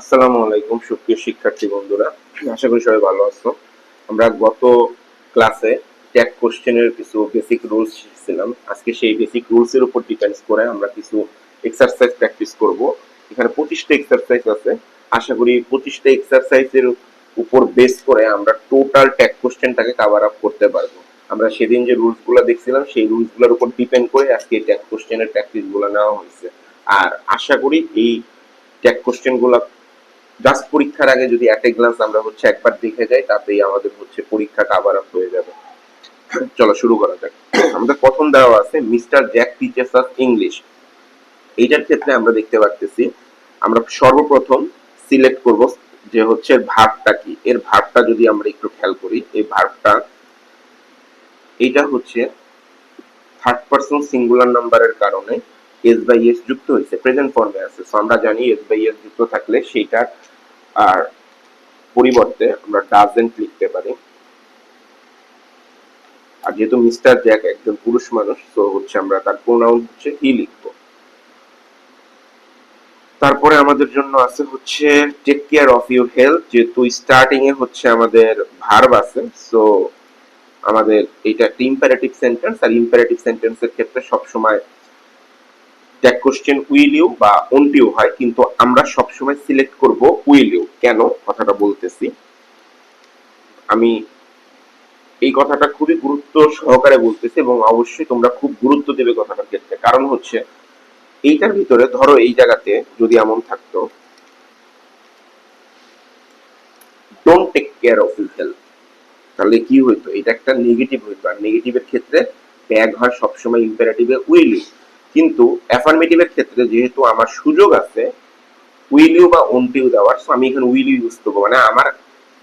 আসসালামু আলাইকুম, সুপ্রিয় শিক্ষার্থী বন্ধুরা। আশা করি সবাই ভালো আছো। আমরা গত ক্লাসে ট্যাগ কোশ্চেনের কিছু বেসিক রুলস শিখছিলাম। আজকে সেই বেসিক রুলস এর উপর ডিপেন্ডস করে আমরা কিছু এক্সারসাইজ প্র্যাকটিস করব। এখানে পঁচিশটা এক্সারসাইজ আছে। আশা করি পঁচিশটা এক্সারসাইজের উপর বেস করে আমরা টোটাল ট্যাগ কোশ্চেনটাকে কাভার আপ করতে পারব। আমরা সেদিন যে রুলসগুলো দেখছিলাম, সেই রুলসগুলোর উপর ডিপেন্ড করে আজকে ট্যাগ কোশ্চেনের প্র্যাকটিসগুলো নেওয়া হয়েছে। আর আশা করি এই ট্যাগ কোশ্চেনগুলা জাস্ট পরীক্ষার আগে যদি এক গ্লাস আমরা হচ্ছে একবার দেখে যাই, তাতেই আমাদের হচ্ছে পরীক্ষা কাভার আপ হয়ে যাবে। চলো শুরু করা যাক। আমাদের প্রথম দেওয়া আছে mister Jack teaches us English এইটার ক্ষেত্রে আমরা দেখতে পাচ্ছি আমরা সর্বপ্রথম সিলেক্ট করব যে হচ্ছে ভার্বটা কি। এর ভার্বটা যদি আমরা একটু খেয়াল করি, এই ভার্বটা এইটা হচ্ছে থার্ড পারসন সিঙ্গুলার নাম্বারের কারণে এস বাই এস যুক্ত হয়েছে প্রেজেন্ট ফর্মে আছে। সো আমরা জানি এস বাই এস যুক্ত থাকলে সেইটার আর পরিবর্তে আমরা ডাজেন্ট লিখতে পারি। আর যেহেতু মিস্টার জ্যাক একজন পুরুষ মানুষ তো হচ্ছে আমরা তার প্রোনাউন হচ্ছে হি লিখব। তারপরে আমাদের জন্য আছে হচ্ছে take care of your health যেহেতু স্টার্টিং এ হচ্ছে আমাদের ভার্ব আছে সো আমাদের এটা একটা ইম্পারেটিভ সেন্টেন্স আর ইম্পারেটিভ সেন্টেন্সের ক্ষেত্রে সবসময় ট্যাগ কোশ্চেন উইল ইউ বা ওন্ট ইউ হয়, কিন্তু আমরা সবসময় সিলেক্ট করব উইল ইউ কেন? কথাটা বলতেছি। আমি এই কথাটা খুবই গুরুত্ব সহকারে বলতেছি এবং অবশ্যই তোমরা খুব গুরুত্ব দেবে কথাটার ক্ষেত্রে। কারণ হচ্ছে, এইটার ভিতরে ধরো এই জায়গাতে যদি এমন থাকতো don't take care of your health তাহলে কি হইতো? এটা একটা নেগেটিভ হইতো। আর নেগেটিভের ক্ষেত্রে ব্যাগ হয় সবসময় ইম্পারেটিভে উইল ইউ কিন্তু অ্যাফার্মেটিভের ক্ষেত্রে যেহেতু আমার সুযোগ আছে উইল ইউ বা ওন্ট ইউ দেওয়ার সো আমি এখানে উইল ইউ ইউজ করব। মানে আমার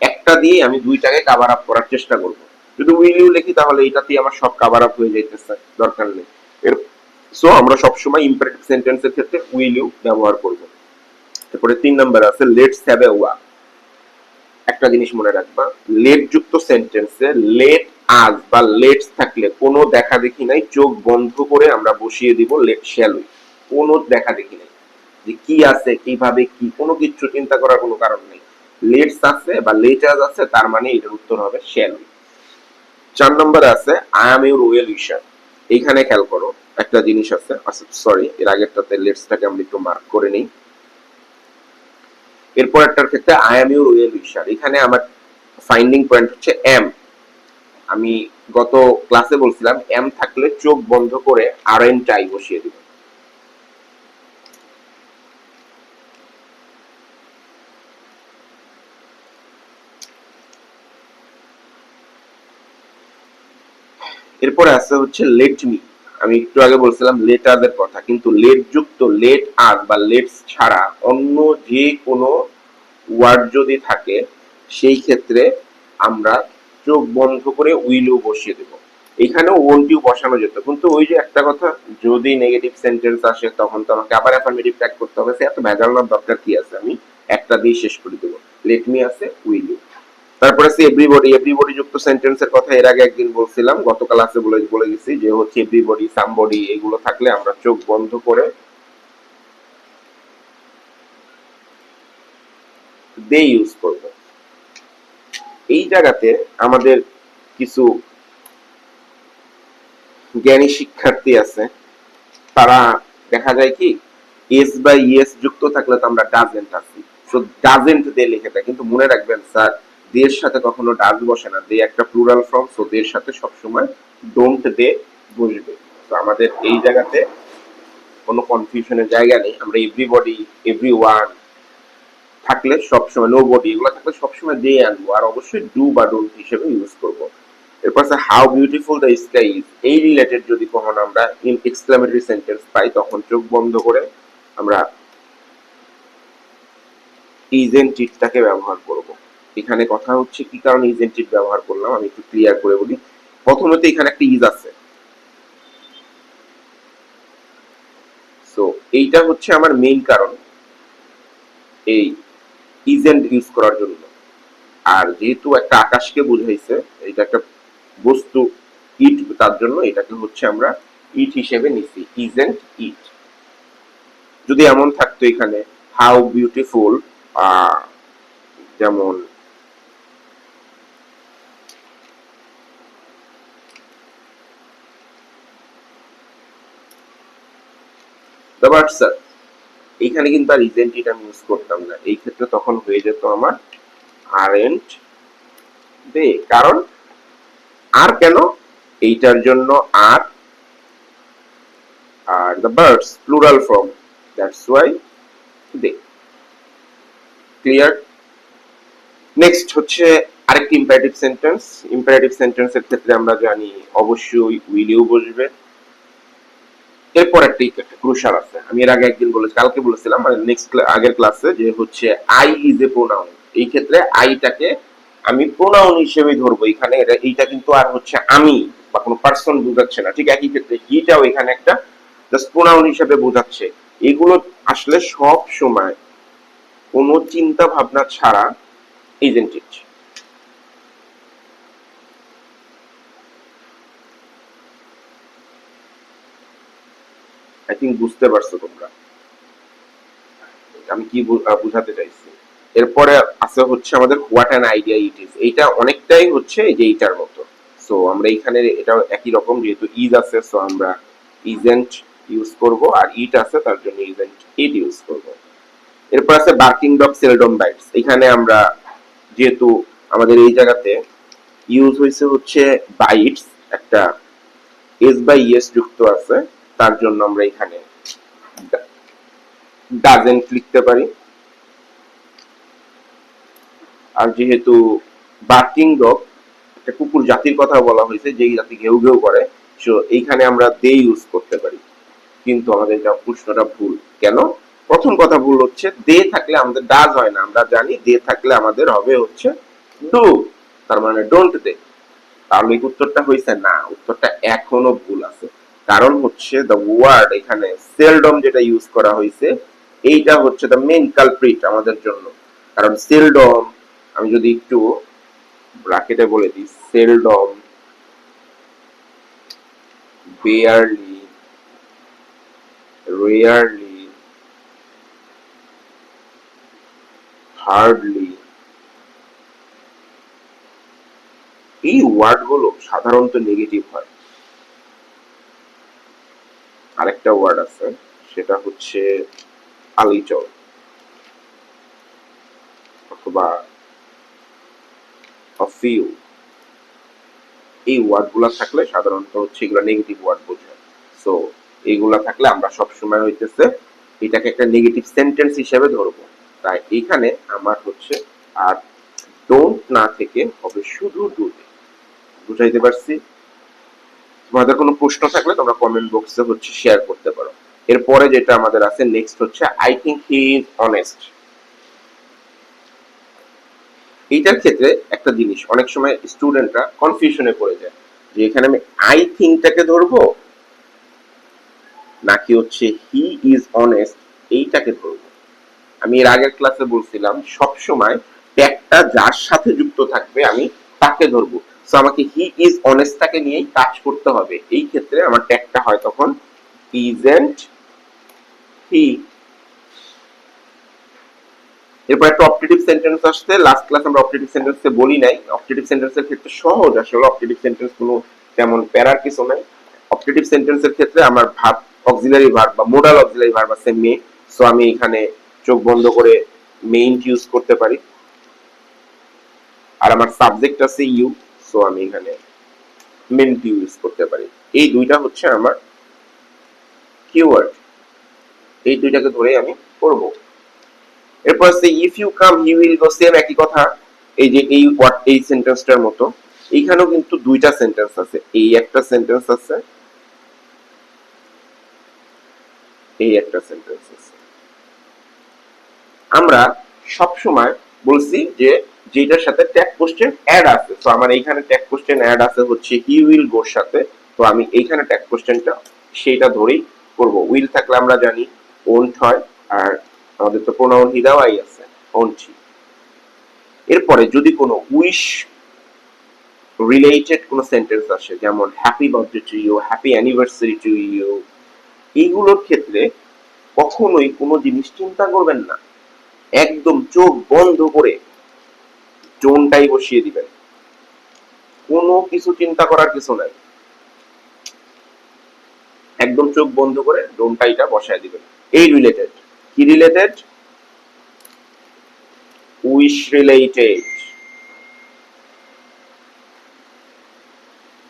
একটা দিয়ে আমি দুইটাকে কাভার আপ করার চেষ্টা করব। যদি উইল ইউ লিখি, তাহলে এটাতেই আমার সব কাভার আপ হয়ে যাইতেছে, দরকার নেই। এর সো আমরা সবসময় ইম্পারেটিভ সেন্টেন্সের ক্ষেত্রে উইল ইউ ব্যবহার করব। তারপরে তিন নাম্বার আছে লেটস হ্যাভ এ ওয়া একটা জিনিস মনে রাখবা লেট যুক্ত সেন্টেন্সে লেট আজ বা লেটস থাকলে কোনো দেখা দেখি নাই, চোখ বন্ধ করে আমরা বসিয়ে দিব লেট শ্যাল। কোনো দেখা দেখি নাই। যে কি আছে, কীভাবে কি, কোনো কিছু চিন্তা করার কোনো কারণ নেই। লেটস আছে বা লেটার্স আছে, তার মানে এটার উত্তর হবে শ্যাল। চার নম্বর আছে I am your well wisher এইখানে খেয়াল করো, একটা জিনিস আছে আচ্ছা সরি এর আগেরটাতে লেটসটাকে আমরা একটু মার্ক করে নিই। এরপর একটার ক্ষেত্রে I am your well wisher এখানে আমার ফাইন্ডিং পয়েন্ট হচ্ছে এম আমি গত ক্লাসে বলছিলাম এম থাকলে চোখ বন্ধ করে আর এন টাই বসিয়ে দিব। এরপরে আছে হচ্ছে লেট মি আমি একটু আগে বলছিলাম লেটারদের কথা, কিন্তু লেট যুক্ত লেট আর বা লেটস ছাড়া অন্য যে কোনো ওয়ার্ড যদি থাকে, সেই ক্ষেত্রে আমরা চোখ বন্ধ করে উইলও বসিয়ে দেব। এখানেও ওনটিও বসানো যেত। কিন্তু ওই যে একটা কথা, যদি নেগেটিভ সেন্টেন্স আসে, তখন তো আমাকে আবার অ্যাফার্মেটিভ ট্যাগ করতে হবে। সে এত ভেজালানোর দরকার কি আছে? আমি একটা দিয়ে শেষ করে দেবো। লেট মি আছে উইল ইউ তারপরে আছে এভরিবডি এভরিবডি যুক্ত সেন্টেন্সের কথা এর আগে একদিন বলছিলাম, গতকাল আছে বলে বলে গেছি যে হচ্ছে এভরিবডি সামবডি এগুলো থাকলে আমরা চোখ বন্ধ করে দে ইউজ করব। এই জায়গাতে আমাদের কিছু জ্ঞানী শিক্ষার্থী আছে। তারা দেখা যায় কি এস বাই ইয়েস যুক্ত থাকলে তো আমরা ডাজেন্ট আছি। সো ডাজেন্ট দিয়ে লিখে দেয়। কিন্তু মনে রাখবেন, স্যার দের সাথে কখনো ডাজ বসে না। দে একটা প্লুরাল ফর্ম সো দের সাথে সবসময় ডোন্ট দে বসবে। তো আমাদের এই জায়গাতে কোনো কনফিউশনের জায়গা নেই। আমরা এভরিবডি এভরি ওয়ান থাকলে সবসময় নো বডি এগুলো থাকলে সবসময় দিয়ে আনব। আর অবশ্যই ডু বা ডোন্ট হিসেবে ইউজ করব। এরপর how beautiful the sky is এই রিলেটেড যদি কখনো আমরা ইন এক্সক্লামেটরি সেন্টেন্স পাই, তখন চোখ বন্ধ করে আমরা ইজেন্টিটটাকে ব্যবহার করব। এখানে কথা হচ্ছে কি কারণে ইজেন্টিট ব্যবহার করলাম? আমি একটু ক্লিয়ার করে বলি। প্রথমত এখানে একটা ইজ আছে। সো এইটা হচ্ছে আমার মেইন কারণ। এই ইজেন্ট ইউজ করার জন্য। আর যেহেতু একটা আকাশকে বুঝাইছে, এটা একটা বস্তু ইট, তার জন্য এটাকে হচ্ছে আমরা ইট হিসেবে নিছি, ইজেন্ট ইট। যদি এমন থাকতো এখানে, হাউ বিউটিফুল যেমন বাট স্যার। এইখানে কিন্তু আর ইজেন্টিটা আমি ইউজ করতাম না। এই ক্ষেত্রে তখন হয়ে যেত আমার আরেন্ট দে কারণ আর কেন? এইটার জন্য আর are the birds plural form that's why they clear next হচ্ছে আরেকটি ইম্পারেটিভ সেন্টেন্স ইম্পারেটিভ সেন্টেন্সের ক্ষেত্রে আমরা জানি, অবশ্যই উইলিও বসবে। এরপর একটি ক্রুশাল আছে। আমি এর আগে একদিন বলে কালকে বলেছিলাম মানে নেক্সট আগের ক্লাসে যে হচ্ছে আই ইজ এ প্রোনাউন এই ক্ষেত্রে আইটাকে আমি প্রোনাউন হিসেবে ধরবো। এখানে এটা এইটা কিন্তু আর হচ্ছে আমি বা কোনো পার্সন বোঝাচ্ছে না। ঠিক একই ক্ষেত্রে হিটাও এখানে একটা জাস্ট প্রোনাউন হিসেবে বোঝাচ্ছে। এগুলো আসলে সব সময় কোনো চিন্তা ভাবনা ছাড়া এজেন্টেড আই থিঙ্ক বুঝতে পারছ তোমরা। আমি কি বুঝাতে চাইছি? এরপরে আছে হচ্ছে আমাদের what an idea it is এইটা অনেকটাই হচ্ছে যে এইটার মতো। সো আমরা এখানে এটা একই রকম, যেহেতু ইজ আছে সো আমরা ইজেন্ট ইউজ করব, আর ইট আছে, তার জন্য ইজেন্ট ইট ইউজ করব। এরপর আছে বার্কিং ডগ সেলডম বাইটস এখানে আমরা যেহেতু আমাদের এই জায়গাতে ইউজ হয়েছে হচ্ছে বাইটস একটা এস বাই ইয়েস যুক্ত আছে। তার জন্য আমরা এখানে ডাজেন্ট লিখতে পারি। আর যেহেতু বার্কিং ডগ একটা কুকুর জাতির কথা বলা হয়েছে, যেই জাতি ঘেউ ঘেউ করে সো এইখানে আমরা দে ইউজ করতে পারি। কিন্তু আমাদের এটা প্রশ্নটা ভুল। কেন? প্রথম কথা ভুল হচ্ছে দে থাকলে আমাদের ডাজ হয় না। আমরা জানি দে থাকলে আমাদের হবে হচ্ছে ডু তার মানে ডোন্ট দে তাহলে উত্তরটা হয়েছে না। উত্তরটা এখনও ভুল আছে। কারণ হচ্ছে দ্য ওয়ার্ড এখানে সেলডম যেটা ইউজ করা হয়েছে, এইটা হচ্ছে দ্য মেইন কালপ্রিট আমাদের জন্য। কারণ সেলডম আমি যদি একটু ব্র্যাকেটে বলে দিই সেলডম বেয়ারলি রেয়ারলি হার্ডলি এই ওয়ার্ডগুলো সাধারণত নেগেটিভ হয়। আরেকটা ওয়ার্ড আছে, সেটা হচ্ছে আলিচল অথবা অফিউ এই ওয়ার্ডগুলো থাকলে সাধারণত হচ্ছে এগুলো নেগেটিভ ওয়ার্ড বোঝায়। সো এইগুলা থাকলে আমরা সব সময় হইতেছে এটাকে একটা নেগেটিভ সেন্টেন্স হিসেবে ধরবো। তাই এখানে আমার হচ্ছে আর ডোন্ট না থেকে হবে শুধু ডু বুঝাইতে পারছি? তোমাদের কোনো প্রশ্ন থাকলে তোমরা কমেন্ট বক্সে হচ্ছে শেয়ার করতে পারো। এরপরে যেটা আমাদের আছে নেক্সট হচ্ছে I think he is honest এইটার ক্ষেত্রে একটা জিনিস, অনেক সময় স্টুডেন্টরা কনফিউশনে পড়ে যায় যে এখানে আমি আই থিঙ্কটাকে ধরবো, নাকি হচ্ছে হি ইজ অনেস্ট এইটাকে ধরবো। আমি এর আগের ক্লাসে বলছিলাম সব সময় ট্যাগটা যার সাথে যুক্ত থাকবে আমি তাকে ধরবো। আমাকে হি ইজ অনেস্টটাকে নিয়েই কাজ করতে হবে। এই ক্ষেত্রে আমার ট্যাগটা হয় তখন ইজেন্ট হি এরপর একটা অপটেটিভ সেন্টেন্স আসছে। লাস্ট ক্লাস আমরা অপটেটিভ সেন্টেন্সে বলি নাই। অপটেটিভ সেন্টেন্সের ক্ষেত্রে সহজ। আসলে অপটেটিভ সেন্টেন্স কোনো তেমন প্যারার কিছু নাই। অপটেটিভ সেন্টেন্সের ক্ষেত্রে আমার ভাব অক্সিলারি ভার্ব বা মোডাল অক্সিলারি ভার্ব আছে মে সো আমি এখানে চোখ বন্ধ করে মেইন ইউজ করতে পারি। আর আমার সাবজেক্ট আছে ইউ সো আমি এখানে মেন্ট ইউজ করতে পারি। এই দুইটা হচ্ছে আমার কিওয়ার্ড এই দুইটাকে ধরে আমি করব। এরপর আছে if you come he will go same একই কথা। এই যে, এই ওয়ার্ড এই সেন্টেন্সটার মতো। এইখানেও কিন্তু দুইটা সেন্টেন্স আছে। এই একটা সেন্টেন্স আছে। এই একটা সেন্টেন্স আছে। আমরা সব সময় বলছি যে যেটার সাথে ট্যাগ কোশ্চেন অ্যাড আছে। তো আমার এইখানে ট্যাগ কোশ্চেন অ্যাড আছে হচ্ছে হি উইল গোর সাথে। তো আমি এইখানে ট্যাগ কোশ্চেনটা সেইটা ধরেই করব। উইল থাকলে আমরা জানি ওন্ট হয়, আর আমাদের তো প্রোনাউন হি আছে ওন্টি এরপরে যদি কোনো উইশ রিলেটেড কোনো সেন্টেন্স আসে, যেমন happy birthday to you happy anniversary to you এইগুলোর ক্ষেত্রে কখনোই কোনো জিনিস চিন্তা করবেন না। একদম চোখ বন্ধ করে জোনটাই বসিয়ে দিবেন। কোনো কিছু চিন্তা করার কিছু নাই। একদম চোখ বন্ধ করে ডোনটাইটা বসায় দিবেন। এই রিলেটেড কি রিলেটেড উইশ রিলেটেড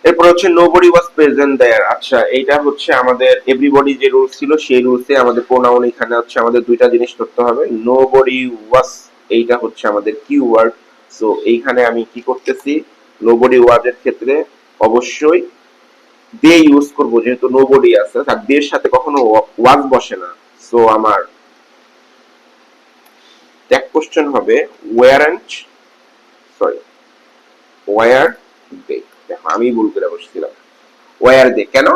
এরপর হচ্ছে নোবডি ওয়াজ প্রেজেন্ট দেয়ার আচ্ছা এইটা হচ্ছে আমাদের এভরিবডি যে রুলস ছিল, সেই রুলসে আমাদের প্রোনাউন এখানে হচ্ছে আমাদের দুইটা জিনিস করতে হবে। নোবডি ওয়াজ এইটা হচ্ছে আমাদের কিওয়ার্ড সো এইখানে আমি কি করতেছি? নোবডি ওয়াজ এর ক্ষেত্রে অবশ্যই দে ইউজ করব, যেহেতু নোবডি আছে। তার দের সাথে কখনো ওয়াজ বসে না। সো আমার ট্যাগ কোশ্চেন হবে were and sorry were they দেখো, আমি ভুল করে বসছিলাম। ওয়ার দে কেন?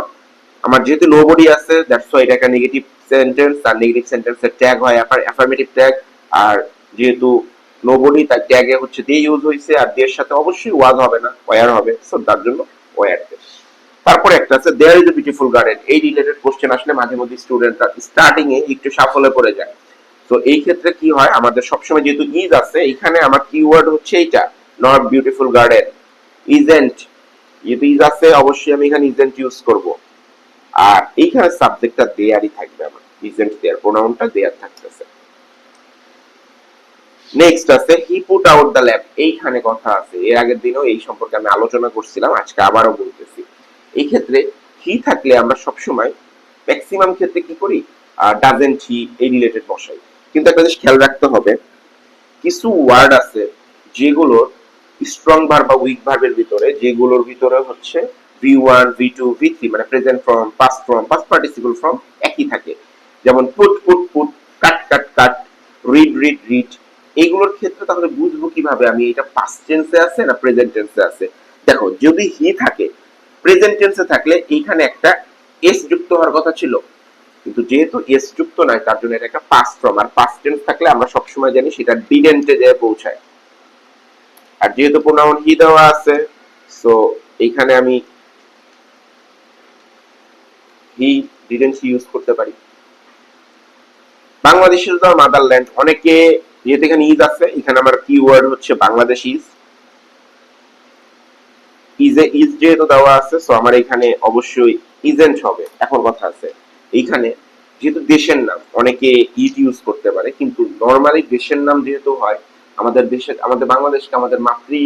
আমার যেহেতু নোবডি আছে দ্যাটস ওয়াই এটা একটা নেগেটিভ সেন্টেন্স আর নেগেটিভ সেন্টেন্সের ট্যাগ হয় অ্যাফার্মেটিভ ট্যাগ আর যেহেতু নোবডি তার ট্যাগে হচ্ছে দিয়ে ইউজ হয়েছে আর দের সাথে অবশ্যই ওয়াজ হবে না, ওয়ার হবে সো তার জন্য ওয়ার তারপরে একটা আছে there is a beautiful garden এই রিলেটেড কোশ্চেন আসলে মাঝে মধ্যে স্টুডেন্টরা স্টার্টিং এ একটু সাফল্যে পড়ে যায়। তো এই ক্ষেত্রে কি হয়, আমাদের সবসময় যেহেতু ইজ আছে, এখানে আমার কিওয়ার্ড হচ্ছে এইটা নট বিউটিফুল গার্ডেন ইজেন্ট যেহেতু ইজ আছে, অবশ্যই আমি এখানে ইজেন্ট ইউজ করব। আর এইখানে সাবজেক্টটা দেয়ারই থাকবে আমার ইজেন্ট দেয়ার প্রোনাউনটা দেয়ার থাকতেছে। নেক্সট আছে he put out the lab এইখানে কথা আছে, এর আগের দিনও এই সম্পর্কে আমি আলোচনা করছিলাম, আজকে আবারও বলতেছি। এই ক্ষেত্রে হি থাকলে আমরা সবসময় ম্যাক্সিমাম ক্ষেত্রে কি করি? ডাজেন্ট হি এই রিলেটেড বসাই। কিন্তু একটা জিনিস খেয়াল রাখতে হবে, কিছু ওয়ার্ড আছে যেগুলোর স্ট্রং ভার্ব বা উইক ভার্বের ভিতরে, যেগুলোর ভিতরে হচ্ছে V one V two V three মানে present form past form past participle form একই থাকে। যেমন put put put cut cut cut read read read এইগুলোর ক্ষেত্রে তাহলে বুঝব কীভাবে আমি এটা পাস্ট টেন্সে আছে না প্রেজেন্ট টেন্সে আছে? দেখো, যদি হি থাকে প্রেজেন্ট টেন্সে থাকলে এইখানে একটা এস যুক্ত হওয়ার কথা ছিল। কিন্তু যেহেতু এস যুক্ত নাই তার জন্য এটা একটা পাস্ট ফর্ম আর পাস্ট টেন্স থাকলে আমরা সবসময় জানি সেটা ডিডেন্টে যেয়ে পৌঁছায়। আর যেহেতু প্রোনাউন হি দেওয়া আছে সো এইখানে আমি হি ডিডেন্ট ইউজ করতে পারি। বাংলাদেশ ইজ আওয়ার মাদারল্যান্ড অনেকে যেহেতু এখানে ইজ আছে, এখানে আমার কিওয়ার্ড হচ্ছে বাংলাদেশ ইজ ইজে ইজ যেহেতু দেওয়া আছে সো আমার এখানে অবশ্যই ইজেন্ট হবে, এখন কথা আছে। এইখানে যেহেতু দেশের নাম, অনেকে ইট ইউজ করতে পারে, কিন্তু নর্মালি দেশের নাম যেহেতু হয়, আমাদের দেশের আমাদের বাংলাদেশকে আমাদের মাতৃ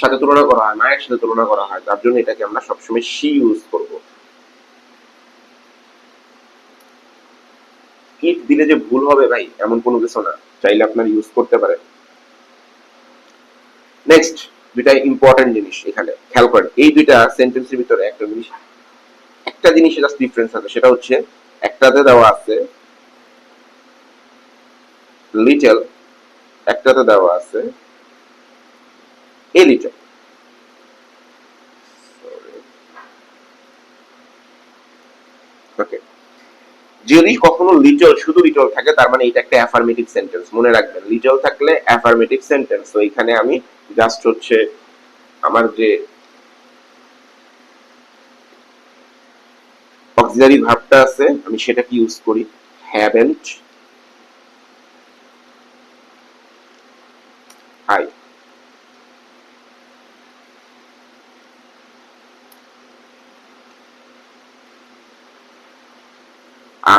সাথে তুলনা করা হয়, মায়ের সাথে তুলনা করা হয়, তার জন্য এটাকে আমরা সবসময় সি ইউজ করব। ইট দিলে যে ভুল হবে ভাই, এমন কোনো কিছু না। চাইলে আপনার ইউজ করতে পারেন নেক্সট দুইটা ইম্পর্টেন্ট জিনিস এখানে। খেয়াল করেন, এই দুইটা সেন্টেন্সের ভিতরে একটা জিনিস একটা জিনিস জাস্ট ডিফারেন্স আছে। সেটা হচ্ছে, একটাতে দেওয়া আছে লিটল একটাতে দেওয়া আছে এ লিটল যদি কখনো লিটল, শুধু লিটল থাকে, তার মানে এটা একটা অ্যাফার্মেটিভ সেন্টেন্স মনে রাখবেন। লিটল থাকলে অ্যাফার্মেটিভ সেন্টেন্স তো এখানে আমি জাস্ট হচ্ছে আমার যে অক্সিলারি ভার্বটা আছে, আমি সেটাকে ইউজ করি হ্যাভেন্ট হাই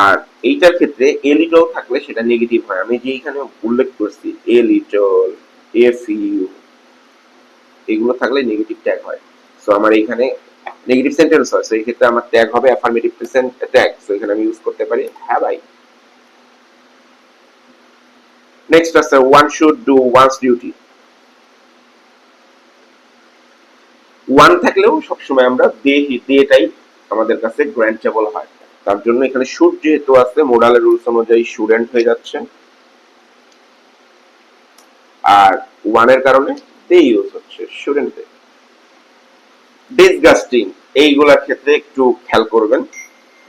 আর এইটার ক্ষেত্রে এ লিটল থাকলে সেটা নেগেটিভ হয়। আমি যে এখানে উল্লেখ করছি এ লিটল এফ ইউ এগুলো থাকলে নেগেটিভ ট্যাগ হয়। সো আমার এখানে নেগেটিভ সেন্টেন্স হয়। সো এই ক্ষেত্রে আমার ট্যাগ হবে অ্যাফার্মেটিভ প্রেজেন্ট ট্যাগ সো এখানে আমি ইউজ করতে পারি হ্যাভ আই নেক্সট আছে one should do one's duty one থাকলেও সবসময় আমরা দে দেটাই আমাদের কাছে গ্র্যান্টেবল হয়। তার জন্য এখানে শুড যেহেতু আছে মোডালের রুলস অনুযায়ী স্টুডেন্ট হয়ে যাচ্ছে আর ওয়ানের কারণে ইউজ হচ্ছে ডিসগাস্টিং এইগুলার ক্ষেত্রে একটু খেয়াল করবেন।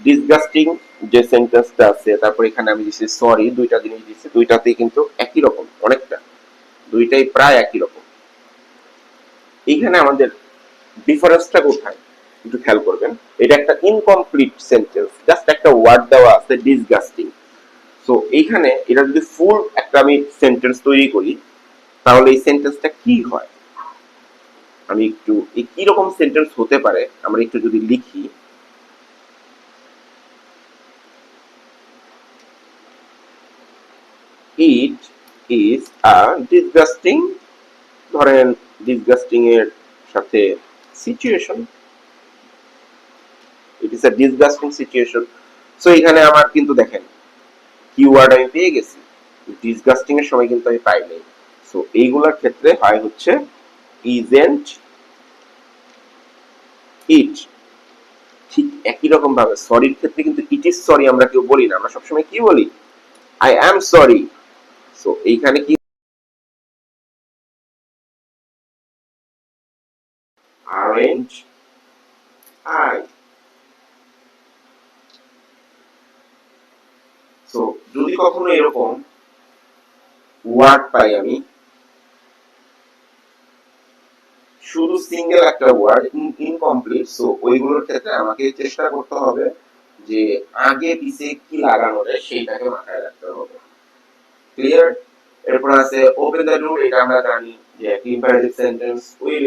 ডিসগাস্টিং যে সেন্টেন্সটা আছে, তারপর এখানে আমি সরি দুইটা জিনিস দুইটাতেই কিন্তু একই রকম, অনেকটা। দুইটাই প্রায় একই রকম। এখানে আমাদের ডিফারেন্সটা কোথায়? একটু খেয়াল করবেন। এটা একটা ইনকমপ্লিট সেন্টেন্স জাস্ট একটা ওয়ার্ড দেওয়া আছে ডিসগাস্টিং সো এইখানে এটা যদি ফুল একটা আমি সেন্টেন্স তৈরি করি, তাহলে এই সেন্টেন্সটা কি হয়? আমি একটু, এই কি রকম সেন্টেন্স হতে পারে, আমরা একটু যদি লিখি। ইট ইজ আ ডিসগাস্টিং ধরেন ডিসগাস্টিং এর সাথে situation it is a disgusting situation so এখানে আমার কিন্তু দেখেন কিওয়ার্ড আমি পেয়ে গেছি। ডিসগাস্টিং এর সময় কিন্তু আমি পাইনি সো এইগুলোর ক্ষেত্রে হয় হচ্ছে ইজেন্ট ইট ঠিক একই রকম ভাবে সরির ক্ষেত্রে কিন্তু ইট ইজ সরি আমরা কেউ বলি না। আমরা সবসময় কি বলি? আই অ্যাম সরি সো এইখানে কি aren't I? সো যদি কখনো এরকম ওয়ার্ড পাই আমি, শুধু সিঙ্গেল একটা ওয়ার্ড ইনকমপ্লিট সো ওইগুলোর ক্ষেত্রে আমাকে চেষ্টা করতে হবে যে আগে পিছে কি লাগানো যায় সেইটাকে মাথায় রাখতে হবে। ক্লিয়ার এরপর আছে ওপেন দ্য ডোর এটা আমরা জানি যে ইম্পারেটিভ সেন্টেন্স উইল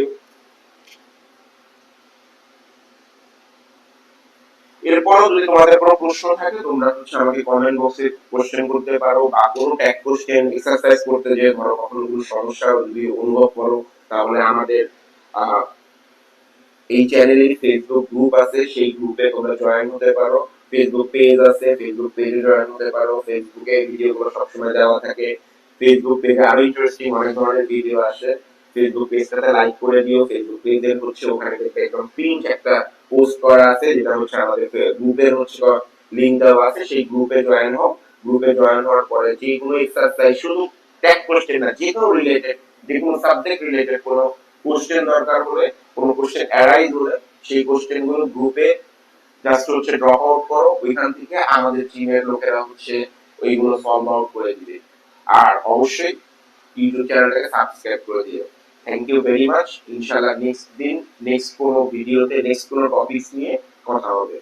এরপরও যদি তোমাদের কোনো প্রশ্ন থাকে, তোমরা হচ্ছে আমাকে কমেন্ট বক্সে কোশ্চেন করতে পারো বা কোনো ট্যাগ কোশ্চেন এক্সারসাইজ করতে যে ধরো কখনো কোনো সমস্যা যদি অনুভব করো, তাহলে আমাদের এই চ্যানেলের ফেসবুক গ্রুপ আছে, সেই গ্রুপে তোমরা জয়েন হতে পারো। ফেসবুক পেজ আছে ফেসবুক পেজে জয়েন হতে পারো। ফেসবুকে ভিডিওগুলো সবসময় দেওয়া থাকে। ফেসবুক পেজে আরও ইন্টারেস্টিং অনেক ধরনের ভিডিও আসে। ফেসবুক পেজটাতে লাইক করে দিও। ফেসবুক পেজে হচ্ছে ওখানে একদম প্রিন্ট একটা পোস্ট করা আছে, যেটা হচ্ছে আমাদের গ্রুপের হচ্ছে লিঙ্ক দেওয়া আছে, সেই গ্রুপে জয়েন হও। গ্রুপে জয়েন হওয়ার পরে যে কোনো এক্সারসাইজ শুধু ট্যাগ কোশ্চেন না, যে কোনো রিলেটেড যে কোনো সাবজেক্ট রিলেটেড কোনো কোশ্চেন দরকার হলে, কোনো কোশ্চেন অ্যারাইজ হলে, সেই কোশ্চেনগুলো গ্রুপে জাস্ট হচ্ছে ড্রপ আউট করো। ওইখান থেকে আমাদের টিমের লোকেরা হচ্ছে ওইগুলো সলভ আউট করে দিবে। আর অবশ্যই ইউটিউব চ্যানেলটাকে সাবস্ক্রাইব করে দিও। থ্যাংক ইউ ভেরি মাচ ইনশাল্লাহ নেক্সট দিন নেক্সট কোনো ভিডিওতে নেক্সট কোনো টপিকস নিয়ে কথা হবে।